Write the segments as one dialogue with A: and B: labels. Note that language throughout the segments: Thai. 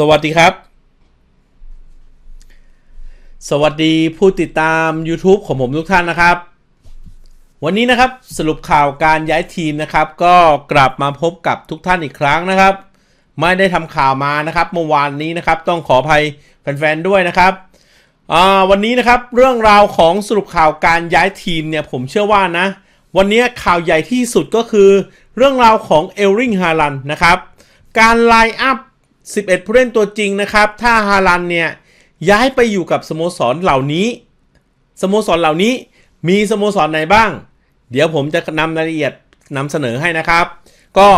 A: สวัสดีครับ สวัสดีผู้ติดตาม YouTube ของผมทุกท่านนะครับ วันนี้นะครับสรุปข่าวการย้ายทีมนะครับ ก็กลับมาพบกับทุกท่านอีกครั้งนะครับ ไม่ได้ทำข่าวมานะครับเมื่อวานนี้นะครับต้องขออภัยแฟนๆด้วยนะครับวันนี้นะครับเรื่องราวของสรุปข่าวการย้ายทีมเนี่ยผมเชื่อว่านะ วันนี้ข่าวใหญ่ที่สุดก็คือ เรื่องราวของเอลริงฮาลันนะครับการไลน์อัพ 11 ผู้เล่นตัวจริงนะครับ ถ้าฮาลันเนี่ยย้ายไปอยู่กับสโมสรเหล่านี้ สโมสรเหล่านี้มีสโมสรไหนบ้าง เดี๋ยวผมจะนำรายละเอียดนำเสนอให้นะครับ ก็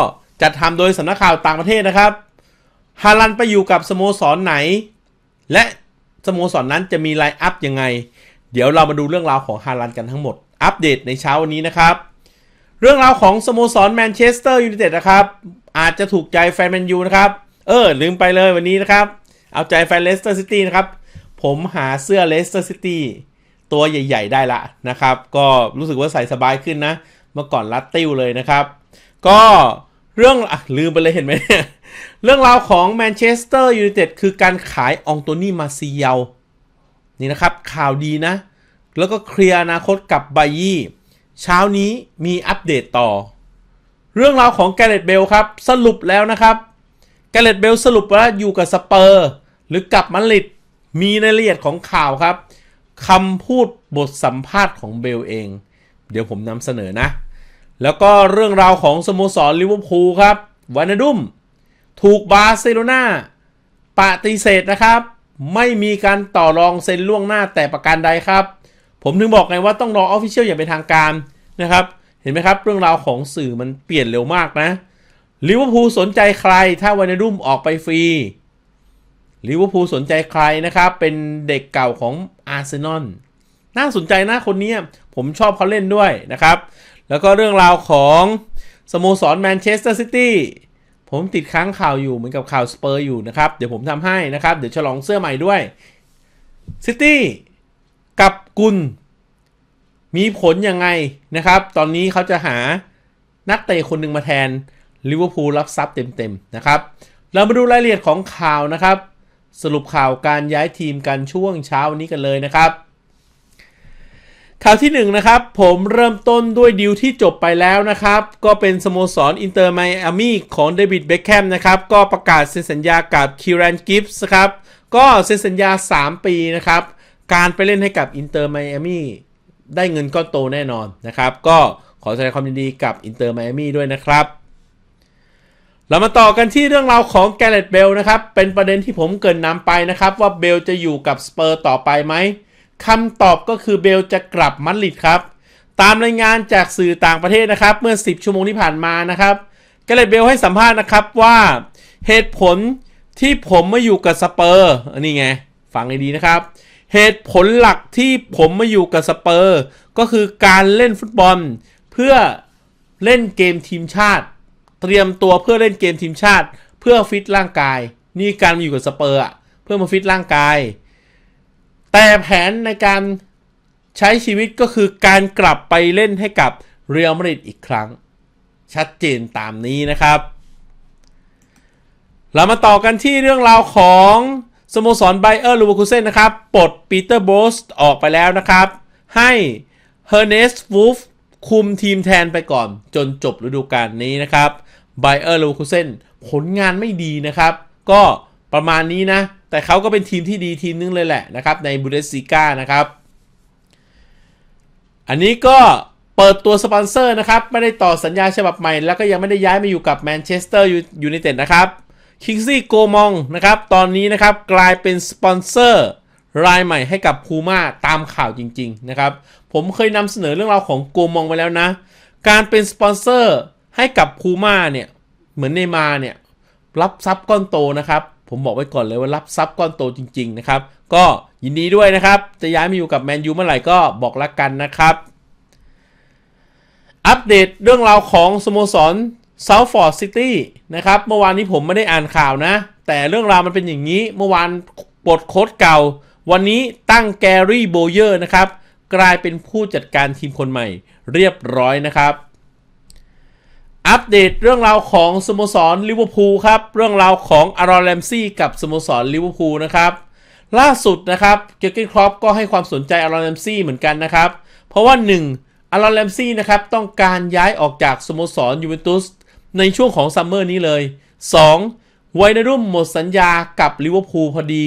A: จัดทำโดยสำนักข่าวต่างประเทศนะครับฮาลันไปอยู่กับสโมสรไหน และสโมสรนนั้นจะมีไลน์อัพยังไง เดี๋ยวเรามาดูเรื่องราวของฮาลันกันทั้งหมด อัปเดตในเช้าวันนี้นะครับ เรื่องราวของสโมสรแมนเชสเตอร์ยูไนเต็ดนะครับ อาจจะถูกใจแฟนแมนยูนะครับ เออ ลืมไปเลยวันนี้นะครับ เอาใจแฟนเลสเตอร์ซิตี้นะครับ ผมหาเสื้อเลสเตอร์ซิตี้ตัวใหญ่ ๆ ได้ละนะครับ ก็รู้สึกว่าใส่สบายขึ้นนะ เมื่อก่อนรัดติ้วเลยนะครับ ก็เรื่องอะลืมไปเลยเห็นไหม เรื่องราวของแมนเชสเตอร์ยูไนเต็ดคือการขายองโตนี่มาซิเยลนี่นะครับ ข่าวดีนะ แล้วก็เคลียร์อนาคตกับไบยี่เช้านี้มีอัปเดตต่อ เรื่องราวของแกเรตเบลครับ สรุปแล้วนะครับ แกเรตเบลสรุปว่าอยู่กับสเปอร์ หรือกับมาริดมีในรายละเอียดของข่าวครับคำพูดบทสัมภาษณ์ของเบลเอง เดี๋ยวผมนำเสนอนะ แล้วก็เรื่องราวของสโมสรลิเวอร์พูลครับวานาดุมถูกบาร์เซโลนาปฏิเสธนะครับ ไม่มีการต่อรองเซ็นล่วงหน้าแต่ประการใดครับ ผมถึงบอกไงว่าต้องรอออฟฟิเชียลอย่างเป็นทางการนะครับ เห็นไหมครับ เรื่องราวของสื่อมันเปลี่ยนเร็วมากนะ ลิเวอร์พูลสนใจใคร ถ้าวานาดุมออกไปฟรีลิเวอร์พูลสนใจใครนะครับ เป็นเด็กเก่าของอาร์เซนอลน่าสนใจนะคนนี้ผมชอบเขาเล่นด้วยนะครับ แล้วก็เรื่องราวของสโมสรแมนเชสเตอร์ซิตี้ผมติดค้างข่าวอยู่เหมือนกับข่าวสเปอร์อยู่นะครับ เดี๋ยวผมทำให้นะครับ เดี๋ยวฉลองเสื้อใหม่ด้วยซิตี้กับกุลมีผลยังไงนะครับ ตอนนี้เขาจะหานักเตะคนหนึ่งมาแทน ลิเวอร์พูลรับทรัพย์เต็มๆนะครับ เรามาดูรายละเอียดของข่าวนะครับ สรุปข่าวการย้ายทีมกันช่วงเช้าวันนี้กันเลยนะครับข่าวที่1นนะครับผมเริ่มต้นด้วยดีลที่จบไปแล้วนะครับ ก็เป็นสโมสรอินเตอร์ไมอามี่ของเดวิดเบคแฮมนะครับ ก็ประกาศเซ็นสัญญากับคิรันกิฟส์ครับ ก็เซ็นสัญญา 3 ปีนะครับ การไปเล่นให้กับอินเตอร์ไมอามี่ได้เงินก้อนโตแน่นอนนะครับ ก็ขอแสดงความยินดีกับอินเตอร์ไมอามี่ด้วยนะครับ เรามาต่อกันที่เรื่องราวของแกเรตเบลนะครับ เป็นประเด็นที่ผมเกินนำไปนะครับ ว่าเบลจะอยู่กับสเปอร์ต่อไปไหมคำตอบก็คือเบลจะกลับมัดริดครับ ตามรายงานจากสื่อต่างประเทศนะครับ เมื่อ 10 ชั่วโมงที่ผ่านมานะครับแกเรตเบลให้สัมภาษณ์นะครับว่าเหตุผลที่ผมมาอยู่กับสเปอร์อันนี้ไงฟังให้ดีนะครับ เหตุผลหลักที่ผมมาอยู่กับสเปอร์ ก็คือการเล่นฟุตบอล เพื่อเล่นเกมทีมชาติ เตรียมตัวเพื่อเล่นเกมทีมชาติ เพื่อฟิตร่างกาย นี่การมาอยู่กับสเปอร์อะเพื่อมาฟิตร่างกาย แต่แผนในการใช้ชีวิตก็คือการกลับไปเล่นให้กับเรียลมาดริดอีกครั้ง ชัดเจนตามนี้นะครับ เรามาต่อกันที่เรื่องราวของสโมสรไบเออร์ลูวคูเซนนะครับปลดปีเตอร์โบสออกไปแล้วนะครับ ให้เฮอร์เนสฟูฟคุมทีมแทนไปก่อนจนจบฤดูกาลนี้นะครับ ไบเออร์ลูคูเซนผลงานไม่ดีนะครับ ก็ประมาณนี้นะ แต่เขาก็เป็นทีมที่ดีทีมนึงเลยแหละนะครับ ในบูเดสซิก้านะครับ อันนี้ก็เปิดตัวสปอนเซอร์นะครับ ไม่ได้ต่อสัญญาฉบับใหม่ แล้วก็ยังไม่ได้ย้ายมาอยู่กับแมนเชสเตอร์ยูไนเต็ดนะครับคิงซี่โกมองนะครับ ตอนนี้นะครับกลายเป็นสปอนเซอร์รายใหม่ให้กับพูม่าตามข่าวจริง ๆ นะครับ ผมเคยนำเสนอเรื่องราวของโกมองไปแล้วนะ การเป็นสปอนเซอร์ ให้กับพูม่าเนี่ยเหมือนเนมาเนี่ยรับทรัพย์ก้อนโตนะครับ ผมบอกไว้ก่อนเลยว่ารับทรัพย์ก้อนโตจริง ๆ นะครับ ก็ยินดีด้วยนะครับ จะย้ายมาอยู่กับแมนยูเมื่อไหร่ก็บอกละกันนะครับ อัปเดตเรื่องราวของสโมสร s o u t h f o r d City นะครับเมื่อวานนี้ผมไม่ได้อ่านข่าวนะ แต่เรื่องราวมันเป็นอย่างนี้เมื่อวานปลดโค้ดเก่า วันนี้ตั้งแกรี่โบเยอร์นะครับ กลายเป็นผู้จัดการทีมคนใหม่เรียบร้อยนะครับ อัปเดตเรื่องราวของสโมสรลิเวอร์พูลครับ เรื่องราวของอารอนแรมซี่กับสโมสรลิเวอร์พูลนะครับ ล่าสุดนะครับเจอร์เกนครอปก็ให้ความสนใจอารอนแรมซี่เหมือนกันนะครับ เพราะว่า 1. อารอนแรมซี่นะครับต้องการย้ายออกจากสโมสรยูเวนตุสในช่วงของซัมเมอร์นี้เลย 2. ไวนารุ่มหมดสัญญากับลิเวอร์พูลพอดี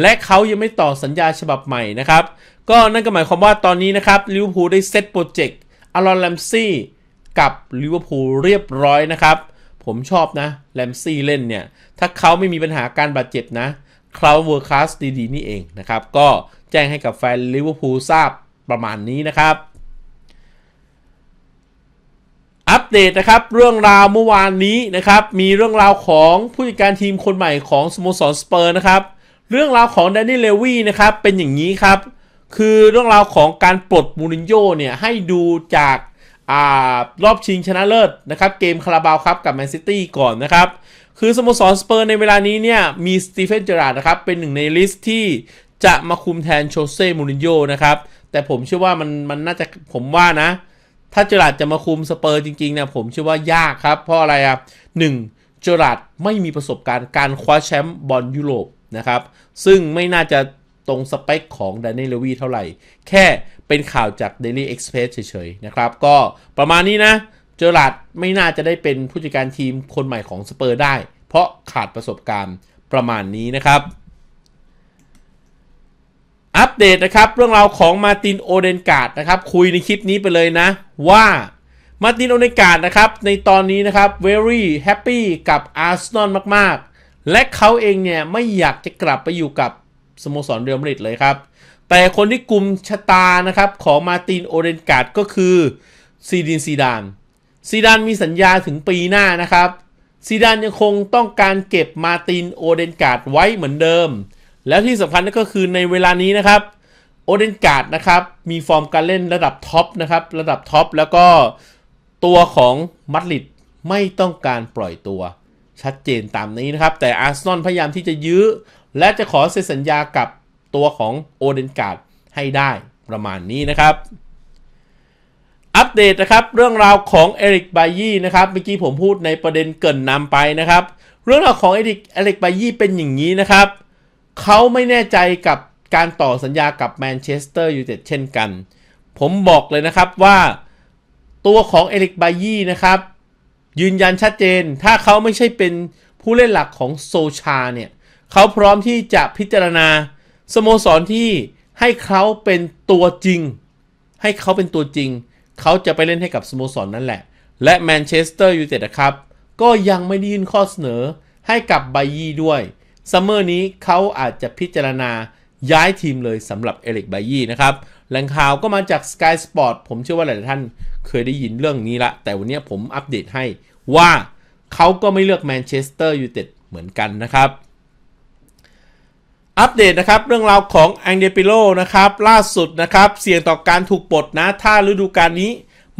A: และเขายังไม่ต่อสัญญาฉบับใหม่นะครับ ก็นั่นก็หมายความว่าตอนนี้นะครับลิเวอร์พูลได้เซตโปรเจกต์อารอนแรมซี่ กับลิเวอร์พูลเรียบร้อยนะครับ ผมชอบนะแรมซี่เล่นเนี่ย ถ้าเขาไม่มีปัญหาการบาดเจ็บนะเขาเวอร์คลาสดีๆ นี่เองนะครับ ก็แจ้งให้กับแฟนลิเวอร์พูลทราบประมาณนี้นะครับ อัปเดตนะครับเรื่องราวเมื่อวานนี้นะครับ มีเรื่องราวของผู้จัดการทีมคนใหม่ของสโมสรสเปอร์นะครับ เรื่องราวของแดนนี่เลวี่นะครับเป็นอย่างนี้ครับ คือเรื่องราวของการปลดมูรินโญ่เนี่ยให้ดูจาก รอบชิงชนะเลิศนะครับเกมคาราบาวครับกับแมนซิตี้ก่อนนะครับ คือสโมสรสเปอร์ในเวลานี้เนี่ยมีสตีเฟนเจอราร์ดนะครับเป็นหนึ่งในลิสต์ที่จะมาคุมแทนโชเซ่มูรินโญ่นะครับแต่ผมเชื่อว่ามันมันน่าจะผมว่านะ ถ้าเจอราร์ดจะมาคุมสเปอร์จริงๆเนี่ยผมเชื่อว่ายากครับ เพราะอะไรอะหนึ่งเจอราร์ดไม่มีประสบการณ์การคว้าแชมป์บอลยุโรปนะครับซึ่งไม่น่าจะตรงสเปคของแดนนี่เลวีเท่าไหร่ แค่ เป็นข่าวจาก Daily Express เฉยๆนะครับ ก็ประมาณนี้นะ เจอราร์ดไม่น่าจะได้เป็นผู้จัดการทีมคนใหม่ของสเปอร์ได้ เพราะขาดประสบการณ์ประมาณนี้นะครับอัปเดตนะครับเรื่องราวของมาตินโอเดนการ์ดนะครับคุยในคลิปนี้ไปเลยนะ ว่ามาตินโอเดนการ์ดนะครับในตอนนี้นะครับ very happy กับอาร์เซนอลมากๆ และเขาเองเนี่ยไม่อยากจะกลับไปอยู่กับสโมสรเรอัลมาดริดเลยครับ แต่คนที่กลุ่มชะตานะครับของมาตินโอเดนการ์ดก็คือซีดินซีดานซีดานมีสัญญาถึงปีหน้านะครับซีดานยังคงต้องการเก็บมาตินโอเดนการ์ดไว้เหมือนเดิม แล้วที่สำคัญก็คือในเวลานี้นะครับโอเดนการ์ดนะครับมีฟอร์มการเล่นระดับท็อปนะครับระดับท็อปแล้วก็ตัวของมัดริดไม่ต้องการปล่อยตัว ชัดเจนตามนี้นะครับ แต่อาร์เซนอลพยายามที่จะยื้อ และจะขอเซ็นสัญญากับ ตัวของโอเดนการ์ดให้ได้ประมาณนี้นะครับ อัปเดตนะครับเรื่องราวของเอริกไบยี่นะครับเมื่อกี้ผมพูดในประเด็นเกินนำไปนะครับ เรื่องราวของเอริกเอริกไบยี่เป็นอย่างนี้นะครับเขาไม่แน่ใจกับการต่อสัญญากับแมนเชสเตอร์ยูไนเต็ดเช่นกัน ผมบอกเลยนะครับว่าตัวของเอริกไบยี่นะครับ ยืนยันชัดเจน ถ้าเขาไม่ใช่เป็นผู้เล่นหลักของโซชาเนี่ยเขาพร้อมที่จะพิจารณา สโมสรที่ให้เขาเป็นตัวจริง ให้เขาเป็นตัวจริง เขาจะไปเล่นให้กับสโมสรนนั่นแหละ และแมนเชสเตอร์ยูไนเต็ดนะครับ ก็ยังไม่ได้ยื่นข้อเสนอให้กับไบยี่ด้วยซัมเมอร์นี้เขาอาจจะพิจารณาย้ายทีมเลยสำหรับเอริกไบยี่นะครับแหล่งข่าวก็มาจาก Sky Sport ผมเชื่อว่าหลายท่านเคยได้ยินเรื่องนี้ละ แต่วันนี้ผมอัปเดตให้ว่าเขาก็ไม่เลือกแมนเชสเตอร์ยูไนเต็ดเหมือนกันนะครับ อัปเดตนะครับเรื่องราวของแองเดปิโลนะครับล่าสุดนะครับเสี่ยงต่อการถูกปลดนะ ถ้าฤดูกาลนี้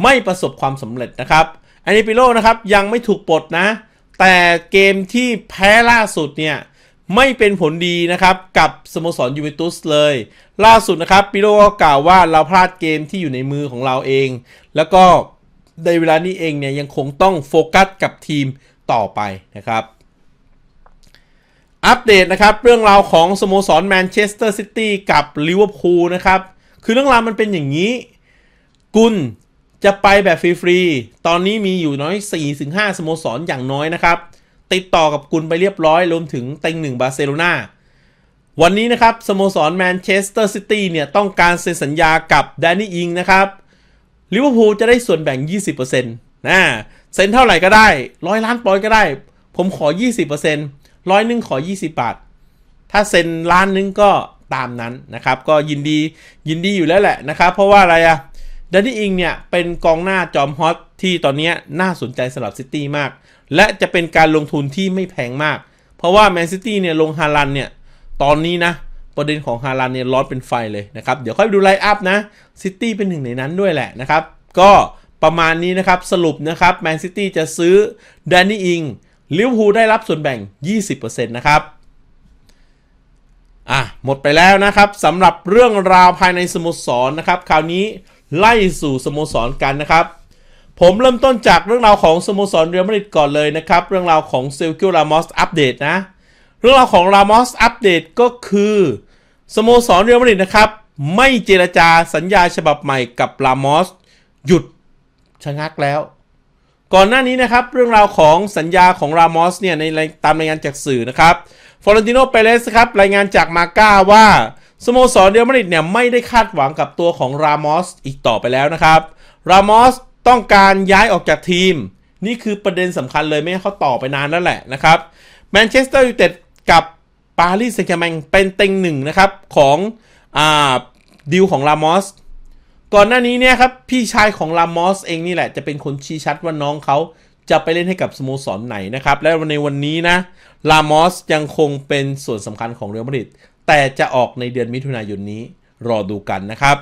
A: ไม่ประสบความสำเร็จนะครับแองเดปิโลนะครับยังไม่ถูกปลดนะ แต่เกมที่แพ้ล่าสุดเนี่ยไม่เป็นผลดีนะครับกับสโมสรยูเวนตุสเลย ล่าสุดนะครับปิโลก็กล่าวว่าเราพลาดเกมที่อยู่ในมือของเราเอง แล้วก็ในเวลานี้เองเนี่ยยังคงต้องโฟกัสกับทีมต่อไปนะครับ อัปเดตนะครับ เรื่องราวของสโมสรแมนเชสเตอร์ซิตี้กับลิเวอร์พูลนะครับ คือเรื่องราวมันเป็นอย่างนี้ กุลจะไปแบบฟรีๆ ตอนนี้มีอยู่น้อย 4-5 สโมสรอย่างน้อยนะครับ ติดต่อกับกุลไปเรียบร้อยรวมถึงเต็งหนึ่งบาร์เซโลนาวันนี้นะครับ สโมสรแมนเชสเตอร์ซิตี้เนี่ย ต้องการเซ็นสัญญากับแดนนี่อิงนะครับลิเวอร์พูลจะได้ส่วนแบ่ง 20%นะเซ็นเท่าไหร่ก็ได้ร้อยล้านปอนด์ก็ได้ ผมขอ 20% ร้อยหนึ่งขอ 20 บาท ถ้าเซ็นล้านนึงก็ตามนั้นนะครับ ก็ยินดียินดีอยู่แล้วแหละนะครับ เพราะว่าอะไรอะแดนนี่อิงเนี่ย เป็นกองหน้าจอมฮอตที่ตอนนี้น่าสนใจสำหรับซิตี้มาก และจะเป็นการลงทุนที่ไม่แพงมาก เพราะว่าแมนซิตี้เนี่ยลงฮาลันเนี่ย ตอนนี้นะประเด็นของฮาลันเนี่ยร้อนเป็นไฟเลยนะครับ เดี๋ยวค่อยไปดูไลน์อัพนะซิตี้เป็นหนึ่งในนั้นด้วยแหละนะครับ ก็ประมาณนี้นะครับสรุปนะครับแมนซิตี้จะซื้อแดนนี่อิง ลิเวอร์พูลได้รับส่วนแบ่ง 20%นะครับอะหมดไปแล้วนะครับสำหรับเรื่องราวภายในสโมสรนะครับ คราวนี้ไล่สู่สโมสรกันนะครับ ผมเริ่มต้นจากเรื่องราวของสโมสรเรอัลมาดริดก่อนเลยนะครับ เรื่องราวของเซลกิโอรามอสอัปเดตนะ เรื่องราวของรามอสอัปเดตก็คือสโมสรเรอัลมาดริดนะครับ ไม่เจรจาสัญญาฉบับใหม่กับรามอสหยุดชะงักแล้ว ก่อนหน้านี้นะครับเรื่องราวของสัญญาของรามอสเนี่ยในตามรายงานจากสื่อนะครับฟลอเรนติโนเปเรสครับรายงานจากมาก้าว่าสโมสรเรอัลมาดริดเนี่ยไม่ได้คาดหวังกับตัวของรามอสอีกต่อไปแล้วนะครับรามอสต้องการย้ายออกจากทีม นี่คือประเด็นสำคัญเลยไม่ให้เขาต่อไปนานแล้วแหละนะครับแมนเชสเตอร์ยูไนเต็ดกับปารีสแซงต์แชร์แมงเป็นเต็งหนึ่งนะครับของอ่าดีลของรามอส ก่อนหน้านี้เนี่ยครับพี่ชายของลามอสเองนี่แหละจะเป็นคนชี้ชัดว่าน้องเขาจะไปเล่นให้กับสโมสรไหนนะครับ และในวันนี้นะลามอสยังคงเป็นส่วนสำคัญของเรอัลมาดริดแต่จะออกในเดือนมิถุนายนนี้รอดูกันนะครับ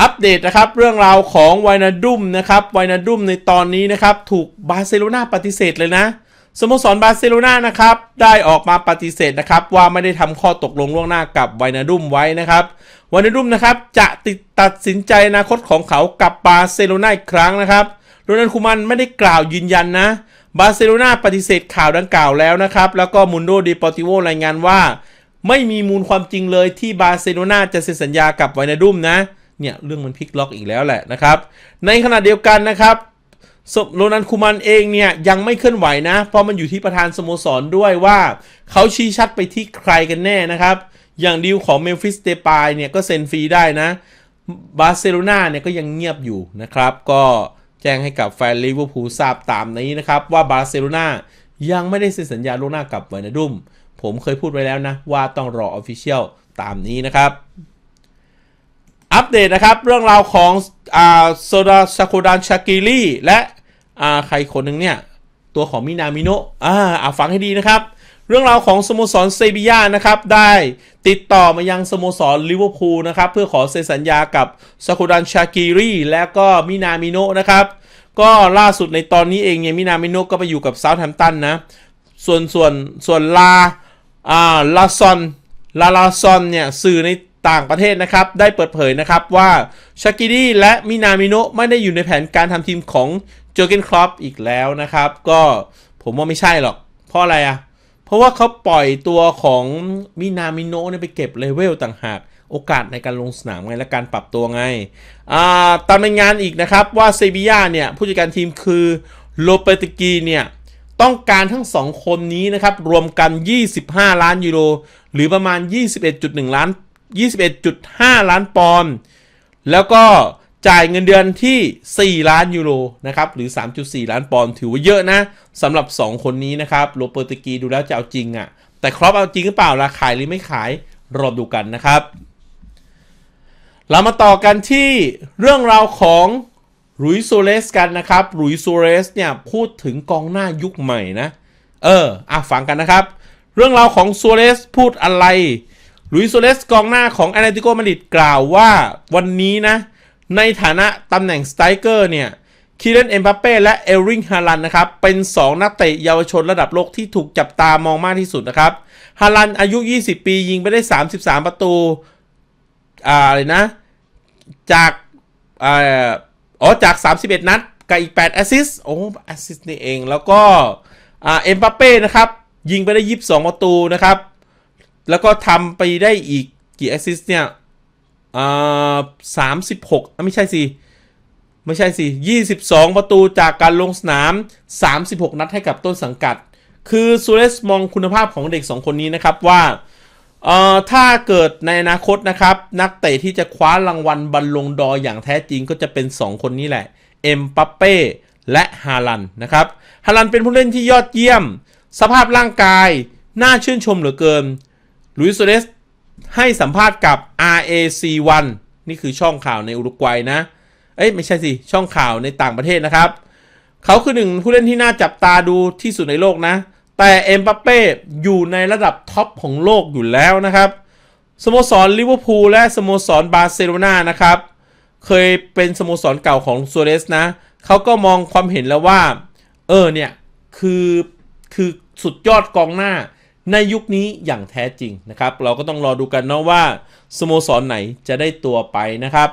A: อัปเดตนะครับเรื่องราวของไวนาดุมนะครับไวนาดุมในตอนนี้นะครับ ถูกบาร์เซโลนาปฏิเสธเลยนะ สโมสรบาร์เซโลนานะครับ ได้ออกมาปฏิเสธนะครับ ว่าไม่ได้ทำข้อตกลงล่วงหน้ากับไวนาดุมไว้นะครับไวนาดุมนะครับ จะติดตัดสินใจอนาคตของเขากับบาร์เซโลนาอีกครั้งนะครับโรนัลคูมันไม่ได้กล่าวยืนยันนะบาร์เซโลนาปฏิเสธข่าวดังกล่าวแล้วนะครับ แล้วก็มุนโดดีปอติโวรายงานว่า ไม่มีมูลความจริงเลยที่บาร์เซโลนาจะเซ็นสัญญากับไวนาดุมนะเนี่ยเรื่องมันพลิกล็อกอีกแล้วแหละนะครับ ในขณะเดียวกันนะครับ โรนันคูมันเองเนี่ยยังไม่เคลื่อนไหวนะ เพราะมันอยู่ที่ประธานสโมสรด้วยว่าเขาชี้ชัดไปที่ใครกันแน่นะครับ อย่างดีลของเมมฟิสเดปายเนี่ยก็เซ็นฟรีได้นะบาร์เซโลนาเนี่ยก็ยังเงียบอยู่นะครับ ก็แจ้งให้กับแฟนลิเวอร์พูลทราบตามนี้นะครับ ว่าบาร์เซโลนายังไม่ได้เซ็นสัญญาล่วงหน้ากับไวนาดุมผมเคยพูดไว้แล้วนะ ว่าต้องรอออฟฟิเชียลตามนี้นะครับอัปเดตนะครับ เรื่องราวของอ่าโซดาซาโคดานชากิลี่และ อ่าใครคนหนึ่งเนี่ย ตัวของมินามิโนะอ่าอ่าฟังให้ดีนะครับ เรื่องราวของสโมสรเซบียานะครับ ได้ติดต่อมายังสโมสรลิเวอร์พูลนะครับ เพื่อขอเซ็นสัญญากับซาโคดันชากิรีและก็มินามิโนะนะครับ ก็ล่าสุดในตอนนี้เองเนี่ยมินามิโนะก็ไปอยู่กับเซาท์แฮมป์ตันนะ ส่วนส่วนส่วนลาอ่าลาซอนลาลาซอนเนี่ยสื่อในต่างประเทศนะครับ ได้เปิดเผยนะครับว่าชากิรีและมินามิโนะไม่ได้อยู่ในแผนการทำทีมของ จอเกนครอปอีกแล้วนะครับ ก็ผมว่าไม่ใช่หรอก เพราะอะไรอะเพราะว่าเขาปล่อยตัวของมินามิโนะเนี่ยไปเก็บเลเวลต่างหากโอกาสในการลงสนามไงและการปรับตัวไง ตามรายงานอีกนะครับว่าเซบียาเนี่ย ผู้จัดการทีมคือโลเปตกีเนี่ย ต้องการทั้ง 2 คนนี้นะครับ รวมกัน 25 ล้านยูโร หรือประมาณ 21.1 ล้าน 21.5 ล้านปอนด์แล้วก็ จ่ายเงินเดือนที่ 4 ล้านยูโรนะครับหรือ 3.4 ล้านปอนด์ถือว่าเยอะนะสำหรับ 2 คนนี้นะครับโรเปอร์ตกีดูแล้วจะเอาจริงอะ่ะ แต่ครอปเอาจริงหรือเปล่าล่ะขายหรือไม่ขายรอดูกันนะครับ เรามาต่อกันที่เรื่องราวของรุยโซเลสกันนะครับรุยโซเลสเนี่ยพูดถึงกองหน้ายุคใหม่นะ เอออะฟังกันนะครับ เรื่องราวของโซเลสพูดอะไรลุยโซเลสกองหน้าของแอตเลติโกมาดริดกล่าวว่าวันนี้นะ ในฐานะตำแหน่งสไตรเกอร์เนี่ยคีเรนเอ็มบัปเป้และเอลริงฮาลันนะครับ เป็น 2 นักเตะเยาวชนระดับโลกที่ถูกจับตามองมากที่สุดนะครับฮาลันอายุ 20 ปียิงไปได้ 33 ประตูอ่าอะไรนะ จากอ๋อจาก 31 นัดกับอีก 8 แอสซิสโอ้แอสซิสนี่เองแล้วก็เอ็มบัปเป้นะครับ ยิงไปได้ 22 ประตูนะครับ แล้วก็ทำไปได้อีกกี่แอสซิสเนี่ย อ่าสามสิบหกไม่ใช่สิไม่ใช่สิ22ประตูจากการลงสนาม36นัดให้กับต้นสังกัด คือซูเรสมองคุณภาพของเด็ก2คนนี้นะครับว่าเอ่อถ้าเกิดในอนาคตนะครับ นักเตะที่จะคว้ารางวัลบอลลงดอร์อย่างแท้จริงก็จะเป็น 2 คนนี้แหละ เอ็มปัปเป้และฮาลันนะครับฮาลันเป็นผู้เล่นที่ยอดเยี่ยม สภาพร่างกาย น่าชื่นชมเหลือเกินลุยส์โซเรส ให้สัมภาษณ์กับ RAC1 นี่คือช่องข่าวในอุรุกวัยนะ เอ้ยไม่ใช่สิ ช่องข่าวในต่างประเทศนะครับ เขาคือหนึ่งผู้เล่นที่น่าจับตาดูที่สุดในโลกนะ แต่เอ็มบัปเป้อยู่ในระดับท็อปของโลกอยู่แล้วนะครับ สโมสรลิเวอร์พูลและสโมสรบาร์เซโลนานะครับ เคยเป็นสโมสรเก่าของโซเรสนะ เขาก็มองความเห็นแล้วว่า เออเนี่ย คือคือสุดยอดกองหน้า ในยุคนี้อย่างแท้จริงนะครับ เราก็ต้องรอดูกันเนาะว่าสโมสรไหนจะได้ตัวไปนะครับ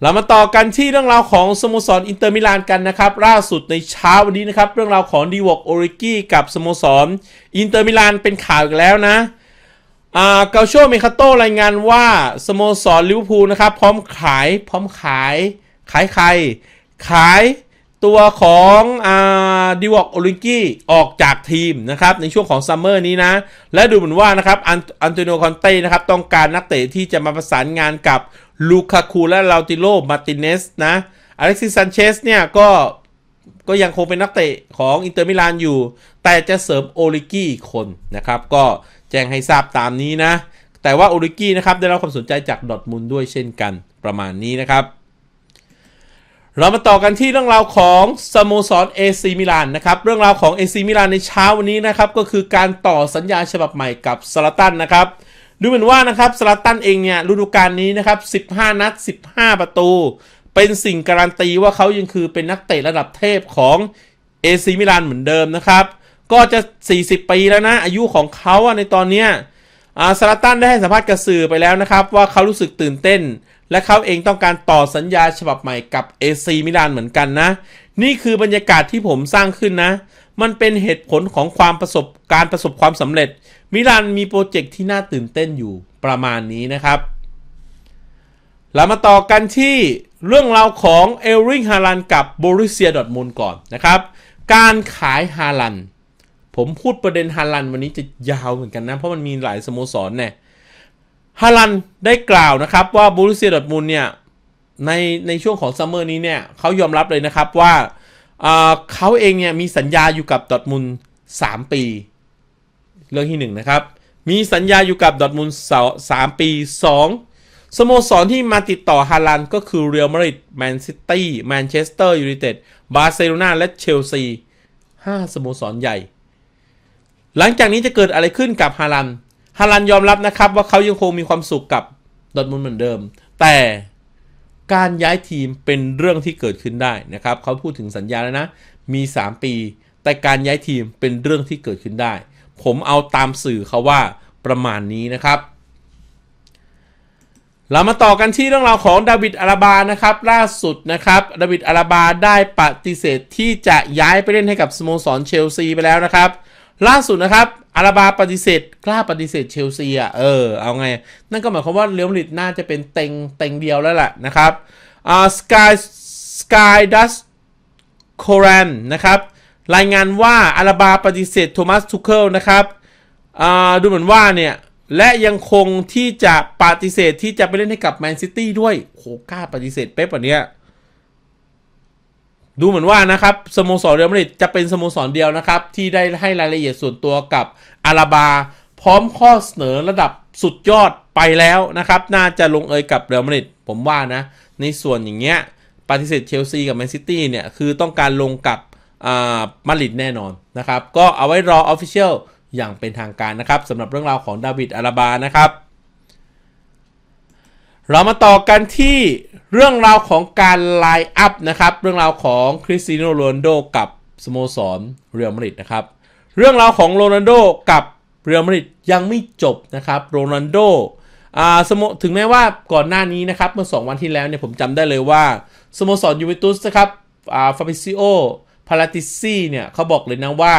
A: เรามาต่อกันที่เรื่องราวของสโมสรอินเตอร์มิลานกันนะครับ ล่าสุดในเช้าวันนี้นะครับ เรื่องราวของดีวอกโอริกี้กับสโมสรอินเตอร์มิลานเป็นข่าวอีกแล้วนะอาเกาโชเมคาโตรายงานว่าสโมสรลิเวอร์พูลนะครับ พร้อมขายพร้อมขาย ขายใคร ขาย ตัวของอ่าดิวอกโอลิกี้ออกจากทีมนะครับในช่วงของซัมเมอร์นี้นะ และดูเหมือนว่านะครับอันโตนิโอคอนเต้นะครับต้องการนักเตะที่จะมาประสานงานกับลูคาคูและลาติโลมาติเนสนะอเล็กซิสซันเชสเนี่ยก็ก็ยังคงเป็นนักเตะของอินเตอร์มิลานอยู่ แต่จะเสริมโอลิกี้อีกคนนะครับ ก็แจ้งให้ทราบตามนี้นะ แต่ว่าโอลิกี้นะครับได้รับความสนใจจากดอทมุนด้วยเช่นกันประมาณนี้นะครับ เรามาต่อกันที่เรื่องราวของสโมสรเอซีมิลานนะครับเรื่องราวของเอซีมิลานในเช้าวันนี้นะครับก็คือการต่อสัญญาฉบับใหม่กับสลาตันนะครับดูเหมือนว่านะครับสลาตันเองเนี่ยฤดูกาลนี้นะครับ 15 นัด 15 ประตู เป็นสิ่งการันตีว่าเขายังคือเป็นนักเตะระดับเทพของเอซีมิลานเหมือนเดิมนะครับก็จะ 40 ปีแล้วนะ อายุของเขาในตอนเนี้ยซาลาตันได้ให้สัมภาษณ์กับสื่อไปแล้วนะครับว่าเขารู้สึกตื่นเต้น และเขาเองต้องการต่อสัญญาฉบับใหม่กับ AC มิลานเหมือนกันนะ นี่คือบรรยากาศที่ผมสร้างขึ้นนะ มันเป็นเหตุผลของความประสบการประสบความสำเร็จ มิลานมีโปรเจกต์ที่น่าตื่นเต้นอยู่ประมาณนี้นะครับเรามาต่อกันที่เรื่องราวของเอลริงฮาลันกับโบริเซียดอร์ทมุนด์ก่อนนะครับ การขายฮาลันผมพูดประเด็นฮาลันวันนี้จะยาวเหมือนกันนะ เพราะมันมีหลายสโมสรเนี่ย ฮาลันได้กล่าวนะครับว่าบูรุเซียดอทมุนเนี่ยในในช่วงของซัมเมอร์นี้เนี่ยเขายอมรับเลยนะครับว่าเขาเองเนี่ยมีสัญญาอยู่กับดอทมุน3ปี เรื่องที่หนึ่งนะครับ มีสัญญาอยู่กับดอทมุนสามปี 2 สโมสรที่มาติดต่อฮาลันก็คือเรอัลมาดริดแมนซิตี้แมนเชสเตอร์ยูไนเต็ดบาร์เซโลนาและเชลซีห้าสโมสรใหญ่ หลังจากนี้จะเกิดอะไรขึ้นกับฮาลัน ฮาลันยอมรับนะครับว่าเขายังคงมีความสุขกับดอทมุนเหมือนเดิม แต่การย้ายทีมเป็นเรื่องที่เกิดขึ้นได้นะครับเขาพูดถึงสัญญาแล้วนะ มี 3 ปี แต่การย้ายทีมเป็นเรื่องที่เกิดขึ้นได้ ผมเอาตามสื่อเขาว่าประมาณนี้นะครับเรามาต่อกันที่เรื่องราวของดาวิดอาราบานะครับ ล่าสุดนะครับดาวิดอาราบาได้ปฏิเสธที่จะย้ายไปเล่นให้กับสโมสรเชลซีไปแล้วนะครับ ล่าสุดนะครับอาราบาปฏิเสธกล้าปฏิเสธเชลซีอะเออเอาไง นั่นก็หมายความว่าเรอัลมาดริดน่าจะเป็นเต็งเต็งเดียวแล้วแหละนะครับอ่าสกายสกายดัสโครันนะครับรายงานว่าอาราบาปฏิเสธโทมัสทูเคิลนะครับอ่าดูเหมือนว่าเนี่ย และยังคงที่จะปฏิเสธที่จะไปเล่นให้กับแมนซิตี้ด้วยโหกล้าปฏิเสธเป๊ปอันเนี้ย ดูเหมือนว่านะครับสโมสรเรอัลมาดริดจะเป็นสโมสรเดียวนะครับ ที่ได้ให้รายละเอียดส่วนตัวกับอาราบา พร้อมข้อเสนอระดับสุดยอดไปแล้วนะครับ น่าจะลงเอยกับเรอัลมาดริดผมว่านะ ในส่วนอย่างเงี้ยปฏิเสธเชลซีกับแมนซิตี้เนี่ย คือต้องการลงกับอ่ามาดริดแน่นอนนะครับ ก็เอาไว้รอออฟฟิเชียลอย่างเป็นทางการนะครับสำหรับเรื่องราวของดาวิดอาราบานะครับ เรามาต่อกันที่ เรื่องราวของการไลน์อัพนะครับ เรื่องราวของคริสตียโนโรนัลโดกับสโมสรเรอัลมาดริดนะครับ เรื่องราวของโรนัลโดกับเรอัลมาดริดยังไม่จบนะครับโรนัลโดอ่าสโมถึงแม้ว่าก่อนหน้านี้นะครับเมื่อ 2 วันที่แล้วเนี่ยผมจำได้เลยว่าสโมสรยูเวนตุสนะครับอ่าฟาบิซิโอพาราติซี่เนี่ยเขาบอกเลยนะว่า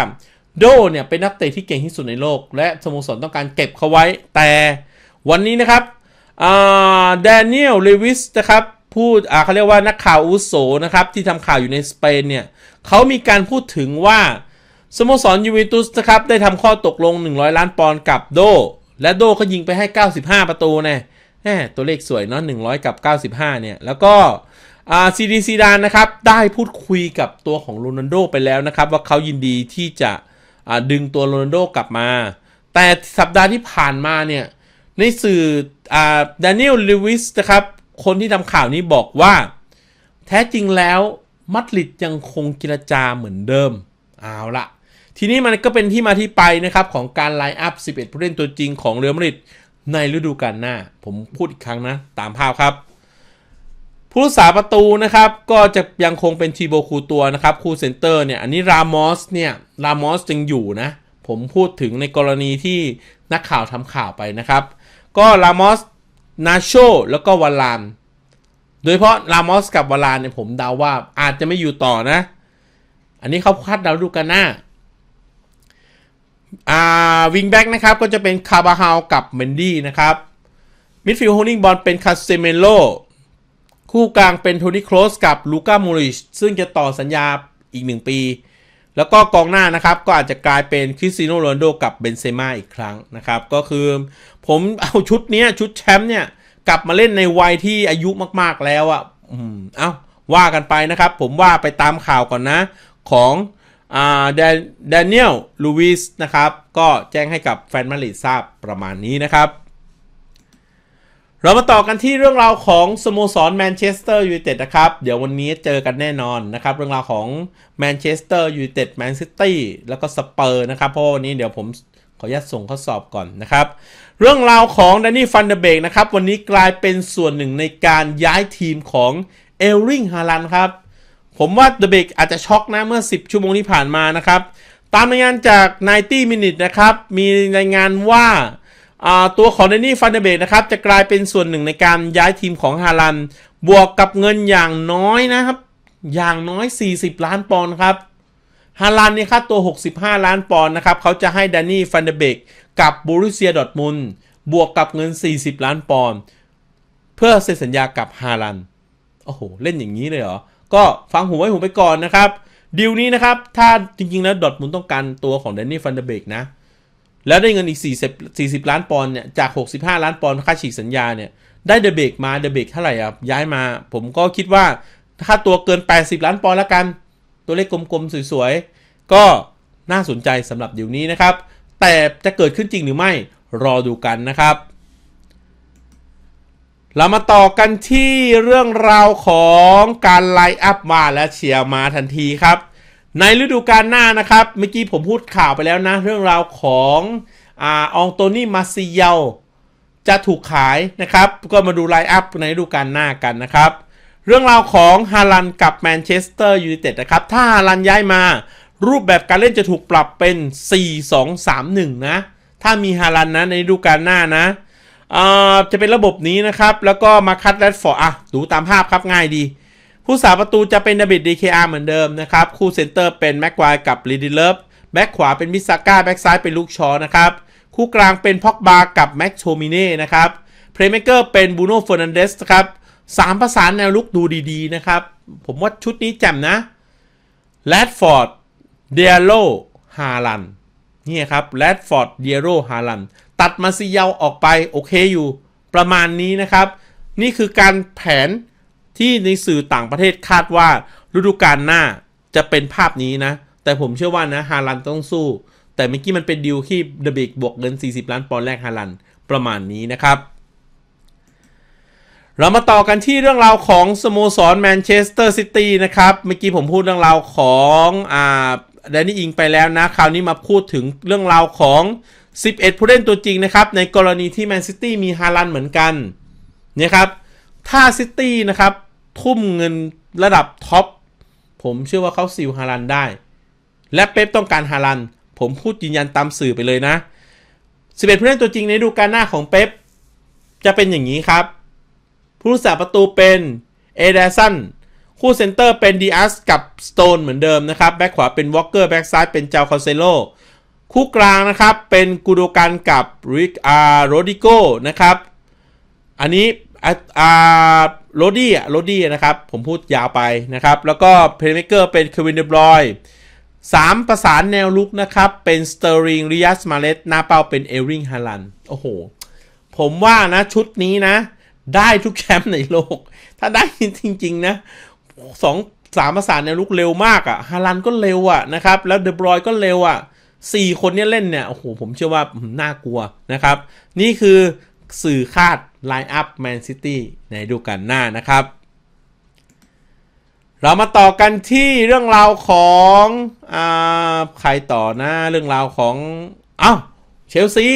A: โดเนี่ยเป็นนักเตะที่เก่งที่สุดในโลก และสโมสรต้องการเก็บเขาไว้ แต่วันนี้นะครับอ่าแดเนียลเลวิสนะครับ พูดอ่าเขาเรียกว่านักข่าวอุโสนะครับ ที่ทำข่าวอยู่ในสเปนเนี่ยเขามีการพูดถึงว่าสโมสรยูเวนตุสนะครับได้ทำข้อตกลง 100 ล้านปอนด์กับโด และโดก็ยิงไปให้ 95 ประตูแน่แหมตัวเลขสวยเนาะ100 กับ 95 เนี่ย แล้วก็อ่าซีดีซีดานนะครับ ได้พูดคุยกับตัวของโรนัลโดไปแล้วนะครับ ว่าเขายินดีที่จะอ่าดึงตัวโรนัลโดกลับมา แต่สัปดาห์ที่ผ่านมาเนี่ย ในสื่ออ่าดานิเอลลิวิสนะครับ คนที่ทำข่าวนี้บอกว่า แท้จริงแล้วมัดริดยังคงเจรจาเหมือนเดิมเอาละทีนี้มันก็เป็นที่มาที่ไปนะครับ ของการไลน์อัพ 11 ผู้เล่นตัวจริงของเรือมาดริดในฤดูกาลหน้า ผมพูดอีกครั้งนะ ตามภาพครับ ผู้รักษาประตูนะครับ ก็จะยังคงเป็นทีโบคูตัวนะครับ คู่เซนเตอร์เนี่ย อันนี้รามอสเนี่ย รามอสยังอยู่นะ ผมพูดถึงในกรณีที่นักข่าวทำข่าวไปนะครับ ก็รามอส นาโชแล้วก็วาลาน โดยเฉพาะลามอสกับวาลานเนี่ยผมเดาว่าอาจจะไม่อยู่ต่อนะ อันนี้เขาคาดเดาดูกันหน้าอ่าวิงแบ็กนะครับ ก็จะเป็นคาบาฮาวกับเมนดี้นะครับมิดฟิลด์โฮลดิ้งบอลเป็นคาเซเมโลคู่กลางเป็นโทนี่โครสกับลูก้ามูริชซึ่งจะต่อสัญญาอีก 1 ปี แล้วก็กองหน้านะครับ ก็อาจจะกลายเป็นคริสติโนโรนโดกับเบนเซม่าอีกครั้งนะครับ ก็คือ ผมเอาชุดเนี้ยชุดแชมป์เนี่ยกลับมาเล่นในวัยที่อายุมากๆแล้วอะ่ะอืมเอ้าว่ากันไปนะครับ ผมว่าไปตามข่าวก่อนนะ ของอ่าแดเนียลลูวิสนะครับ ก็แจ้งให้กับแฟนมาริดทราบประมาณนี้นะครับ เรามาต่อกันที่เรื่องราวของสโมสรแมนเชสเตอร์ยูไนเต็ดนะครับ เดี๋ยววันนี้เจอกันแน่นอนนะครับ เรื่องราวของแมนเชสเตอร์ยูไนเต็ดแมนซิตี้แล้วก็สเปอร์นะครับ เพราะวันนี้เดี๋ยวผมขออนุญาตส่งข้อสอบก่อนนะครับ เรื่องราวของแดนนี่ฟันเดเบกนะครับ วันนี้กลายเป็นส่วนหนึ่งในการย้ายทีมของเอลริงฮาลันครับ ผมว่าเดเบกอาจจะช็อกนะเมื่อ 10 ชั่วโมงที่ผ่านมานะครับ ตามรายงานจาก 90 Minute นะครับ มีรายงานว่าาตัวของเดนนี่ฟันเดเบกนะครับ จะกลายเป็นส่วนหนึ่งในการย้ายทีมของฮาลันบวกกับเงินอย่างน้อยนะครับ อย่างน้อย 40 ล้านปอนด์ครับ ฮาลันเนี่ยค่าตัว 65 ล้านปอนด์นะครับ เขาจะให้แดนนี่ฟันเดเบกกับบูรุเซียดอร์ทมุนบวกกับเงิน 40 ล้านปอนด์เพื่อเซ็นสัญญากับฮาลันโอ้โห เล่นอย่างนี้เลยเหรอ ก็ฟังหูไว้หูไปก่อนนะครับดีลนี้นะครับ ถ้าจริงๆ แล้วดอร์ทมุนต้องการตัวของแดนนี่ฟันเดเบกนะ แล้วได้เงินอีก 40 40 ล้านปอนด์เนี่ย จาก 65 ล้านปอนด์ค่าฉีกสัญญาเนี่ย ได้เดเบกมาเดเบกเท่าไหร่อะย้ายมา ผมก็คิดว่าค่าตัวเกิน 80 ล้านปอนด์แล้วกัน ตัวเลขกลมๆสวยๆ ก็น่าสนใจสำหรับเดีลนี้นะครับ แต่จะเกิดขึ้นจริงหรือไม่รอดูกันนะครับ เรามาต่อกันที่เรื่องราวของการไลน์อัพมาและเชียร์มาทันทีครับ ในฤดูกาลหน้านะครับ เมื่อกี้ผมพูดข่าวไปแล้วนะ เรื่องราวของอองโตนี่มาซิเยลจะถูกขายนะครับ ก็มาดูไลน์อัพในฤดูกาลหน้ากันนะครับ เรื่องราวของฮาลันกับแมนเชสเตอร์ยูไนเต็ดนะครับ ถ้าฮาลันย้ายมา รูปแบบการเล่นจะถูกปรับเป็น 4-2-3-1 นะ ถ้ามีฮาลันนะในฤดูกาลหน้านะจะเป็นระบบนี้นะครับ แล้วก็มาคัดแรดฟอร์ดอะ ดูตามภาพครับง่ายดี ผู้สาประตูจะเป็นดาบิดดีเคอาร์เหมือนเดิมนะครับ คู่เซนเตอร์เป็นแม็กควายกับลีดิเลฟแบ็กขวาเป็นมิซาก้าแบ็กซ้ายเป็นลูกชอนะครับ คู่กลางเป็นพ็อกบากับแม็กโชมิเน่นะครับเพลย์เมเกอร์เป็นบูโน่เฟอร์นันเดสครับ สามประสานแนวลุกดูดีๆนะครับ ผมว่าชุดนี้แจ่มนะแรดฟอร์ดเดียโลฮาลันนี่ครับแรดฟอร์ดเดียโรฮาลันตัดมาซิเยาออกไป โอเคอยู่ ประมาณนี้นะครับ นี่คือการแผนที่ในสื่อต่างประเทศคาดว่า ฤดูกาลหน้าจะเป็นภาพนี้นะ แต่ผมเชื่อว่านะฮาลันต้องสู้ แต่เมื่อกี้มันเป็นดีลที่เดบิกบวกเงิน 40 ล้านปอนด์แรกฮาลันประมาณนี้นะครับ เรามาต่อกันที่เรื่องราวของสโมสรแมนเชสเตอร์ซิตี้นะครับ เมื่อกี้ผมพูดเรื่องราวของอ่าแดนนี่อิงไปแล้วนะ คราวนี้มาพูดถึงเรื่องราวของ 11 ผู้เล่นตัวจริงนะครับ ในกรณีที่แมนซิตี้มีฮาลันเหมือนกันเนี่ยครับ ถ้าซิตี้นะครับ ทุ่มเงินระดับท็อป ผมเชื่อว่าเขาซิลฮาลันได้ และเป๊ปต้องการฮาลัน ผมพูดยืนยันตามสื่อไปเลยนะ 11 ผู้เล่นตัวจริงในดูกาลหน้าของเป๊ปจะเป็นอย่างนี้ครับ ผู้รักษาประตูเป็นเอเดสันคู่เซนเตอร์เป็นดีอัสกับสโตนเหมือนเดิมนะครับ แบ็คขวาเป็นวอลเกอร์แบ็คซ้ายเป็นเจ้าคอนเซโลคู่กลางนะครับ เป็นกูโดกันกับริกอาร์โรดิโกนะครับ อันนี้อาอ่าโรดี้อะโรดี้นะครับ ผมพูดยาวไปนะครับ แล้วก็เพลย์เมเกอร์เป็นเควินเดบรอยสามประสานแนวลุกนะครับ เป็นสเตอริงริยัสมาเลสหน้าเป้าเป็นเอริงฮาลันโอ้โห ผมว่านะชุดนี้นะ ได้ทุกแชมป์ในโลก ถ้าได้จริง ๆ นะสองสามประสานแนวลุกเร็วมากอะ่ะฮาลันก็เร็วอะ่ะนะครับ แล้วเดบรอยก็เร็วอะ่ะสี่คนเนี้เล่นเนี่ย โอ้โห ผมเชื่อว่าน่ากลัวนะครับ นี่คือสื่อคาดไลน์อัพแมนซิตี้ในดูกาลหน้านะครับ เรามาต่อกันที่เรื่องราวของอ่าใครต่อนะเรื่องราวของอ้าวเชลซี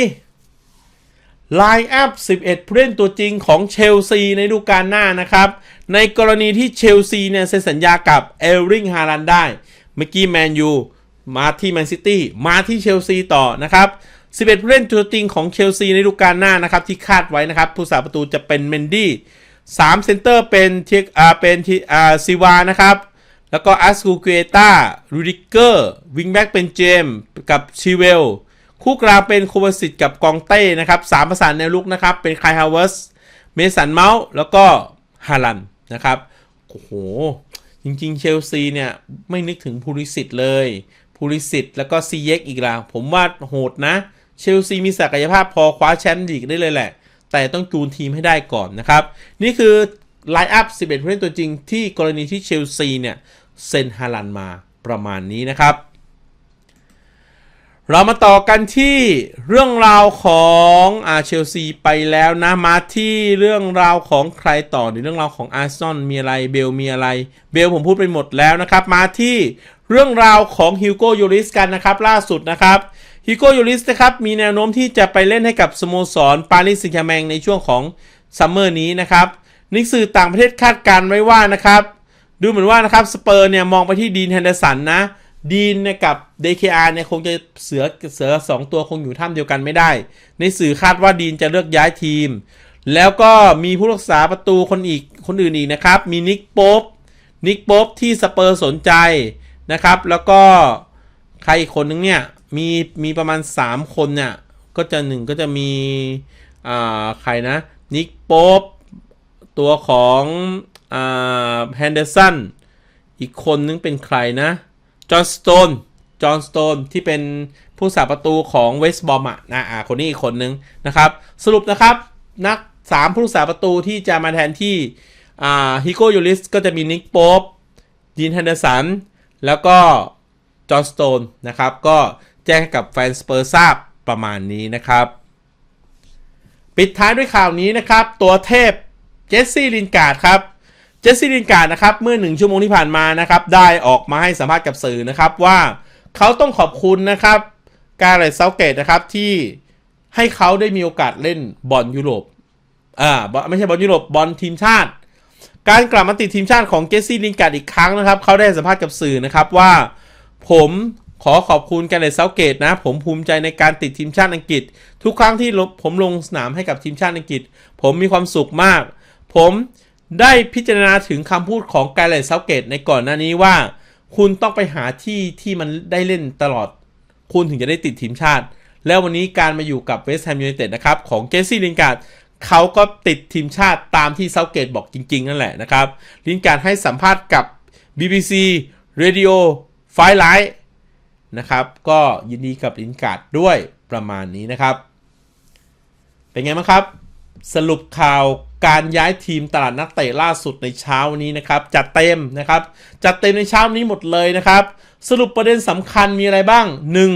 A: ไลน์อัพ 11 ผู้เล่นตัวจริงของเชลซีในฤดูกาลหน้านะครับ ในกรณีที่เชลซีเนี่ยเซ็นสัญญากับเอลริงฮาลันได้ เมื่อกี้แมนยูมาที่แมนซิตี้มาที่เชลซีต่อนะครับ 11 ผู้เล่นตัวจริงของเชลซีในฤดูกาลหน้านะครับที่คาดไว้นะครับ ผู้สาประตูจะเป็นเมนดี้3เซนเตอร์เป็นเทียอาเป็นทีอาซิวานะครับแล้วก็อัสกูเกตารูดิเกอร์วิงแบ็กเป็นเจมกับชิเวล คู่กลางเป็นโควาสิตกับกองเต้นะครับสามประสานแนวลุกนะครับ เป็นคายฮาวเวร์สเมสันเมาส์แล้วก็ฮาลันนะครับโอ้โห จริงๆ เชลซีเนี่ย ไม่นึกถึงพูริสิตเลยพูริสิตแล้วก็ซีเย็กอีกแล้ว ผมว่าโหดนะ เชลซีมีศักยภาพพอคว้าแชมป์ลีกได้เลยแหละ แต่ต้องจูนทีมให้ได้ก่อนนะครับ นี่คือไลน์อัพ 11 ผู้เล่นตัวจริงที่กรณีที่เชลซีเนี่ย เซ็นฮาลันมาประมาณนี้นะครับ เรามาต่อกันที่เรื่องราวของอาเชลซีไปแล้วนะมาที่เรื่องราวของใครต่อในเรื่องราวของอาร์ซอลมีอะไรเบลมีอะไร เบลผมพูดไปหมดแล้วนะครับ มาที่เรื่องราวของฮิวโกยูริสกันนะครับ ล่าสุดนะครับฮิวโกยูริสนะครับมีแนวโน้มที่จะไปเล่นให้กับสโมสรปารีสแซงต์แชร์แมงในช่วงของซัมเมอร์นี้นะครับนิกสื่อต่างประเทศคาดการไว้ว่านะครับ ดูเหมือนว่านะครับสเปอร์เนี่ยมองไปที่ดีนแฮนเดอร์สันนะ ดีนกับ DKR เนี่ยคงจะเสือเสือสองตัวคงอยู่ถ้ำเดียวกันไม่ได้ ในสื่อคาดว่าดีนจะเลือกย้ายทีม แล้วก็มีผู้รักษาประตูคนอีกคนอื่นอีกนะครับ มีนิกโป๊ปนิกโป๊ปที่สเปอร์สนใจนะครับ แล้วก็ใครอีกคนนึงเนี่ยมีมีประมาณ 3 คนเนี่ยก็จะหนึ่งก็จะมีอ่าใครนะนิกโป๊ปตัวของอ่าแฮนเดอร์สันอีกคนนึงเป็นใครนะ จอห์นสโตน จอห์นสโตนที่เป็นผู้สาประตูของเวสต์บอมอะนะอ่าคนนี้อีกคนนึงนะครับ สรุปนะครับ นัก 3 ผู้สาประตูที่จะมาแทนที่อ่าฮิโกยูริสก็จะมีนิกโป๊ปดีนแฮนเดอร์สัน แล้วก็จอห์นสโตนนะครับ ก็แจ้งกับแฟนสเปอร์ทราบประมาณนี้นะครับ ปิดท้ายด้วยข่าวนี้นะครับ ตัวเทพเจสซี่ลินการ์ดครับ จสซี่ลินการ์ดนะครับเมื่อหนึ่งชั่วโมงที่ผ่านมานะครับได้ออกมาให้สัมภาษณ์กับสื่อนะครับว่าเขาต้องขอบคุณนะครับการเลตเซาเกตนะครับที่ให้เขาได้มีโอกาสเล่นบอลยุโรปอ่าไม่ใช่บอลยุโรปบอลทีมชาติ การกลับมาติดทีมชาติของเจสซี่ลินการ์ดอีกครั้งนะครับเขาได้สัมภาษณ์กับสื่อนะครับว่า ผมขอขอบคุณการเลตเซาเกตนะผมภูมิใจในการติดทีมชาติอังกฤษ ทุกครั้งที่ผมลงสนามให้กับทีมชาติอังกฤษ ผมมีความสุขมาก ผม ได้พิจารณาถึงคำพูดของการเลตเซาเกตในก่อนหน้านี้ว่า คุณต้องไปหาที่ที่มันได้เล่นตลอด คุณถึงจะได้ติดทีมชาติ แล้ววันนี้การมาอยู่กับเวสต์แฮมยูไนเต็ดนะครับ ของเจสซี่ลินการ์ดเขาก็ติดทีมชาติตามที่เซาเกตบอกจริง ๆ นั่นแหละนะครับ ลินการ์ดให้สัมภาษณ์กับ BBC Radio f i r e l i g h t นะครับก็ยินดีกับลินการ์ดด้วยประมาณนี้นะครับ เป็นไงบ้างครับ สรุปข่าว การย้ายทีมตลาดนักเตะล่าสุดในเช้านี้นะครับ จัดเต็มนะครับ จัดเต็มในเช้านี้หมดเลยนะครับ สรุปประเด็นสำคัญมีอะไรบ้าง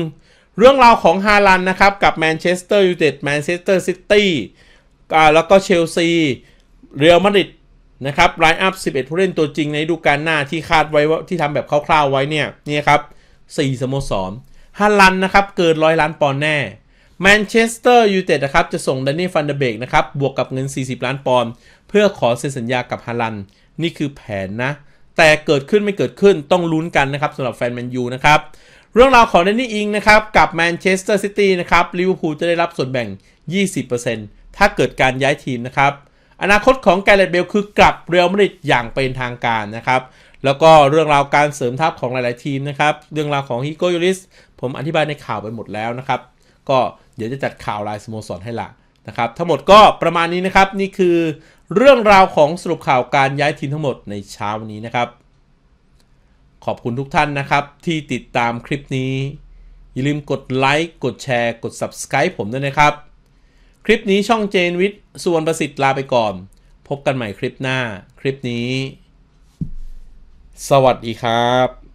A: 1. เรื่องราวของฮาลันนะครับ กับแมนเชสเตอร์ยูไนเต็ดแมนเชสเตอร์ซิตี้แล้วก็เชลซีเรอัลมาดริดนะครับไลน์อัพ 11 ผู้เล่นตัวจริงในฤดูกาลหน้าที่คาดไว้ว่าที่ทำแบบคร่าวๆไว้เนี่ยนี่ครับ 4 สโมสรฮาลันนะครับ เกินร้อยล้านปอนด์แน่ แมนเชสเตอร์ยูไนเต็ดนะครับจะส่งแดนนี่ฟันเดเบกนะครับบวกกับเงิน 40 ล้านปอนด์เพื่อขอเซ็นสัญญากับฮาลัน นี่คือแผนนะ แต่เกิดขึ้นไม่เกิดขึ้นต้องลุ้นกันนะครับสำหรับแฟนแมนยูนะครับเรื่องราวของแดนนี่อิงนะครับกับแมนเชสเตอร์ซิตี้นะครับลิเวอร์พูลจะได้รับส่วนแบ่ง 20%ถ้าเกิดการย้ายทีมนะครับอนาคตของแกเรตเบลคือกลับเรอัลมาดริดอย่างเป็นทางการนะครับแล้วก็เรื่องราวการเสริมทัพของหลาย ๆ ทีมนะครับเรื่องราวของฮิโกยูริสผมอธิบายในข่าวไปหมดแล้วนะครับ ก็เดี๋ยวจะจัดข่าวรายสโมสรให้ละนะครับทั้งหมดก็ประมาณนี้นะครับนี่คือเรื่องราวของสรุปข่าวการย้ายทีมทั้งหมดในเช้านี้นะครับ ขอบคุณทุกท่านนะครับ ที่ติดตามคลิปนี้ อย่าลืมกดไลค์กดแชร์ กด Subscribe ผมด้วยนะครับ คลิปนี้ช่องเจนวิทย์สุวรรณประสิทธิ์ลาไปก่อน พบกันใหม่คลิปหน้าคลิปนี้ สวัสดีครับ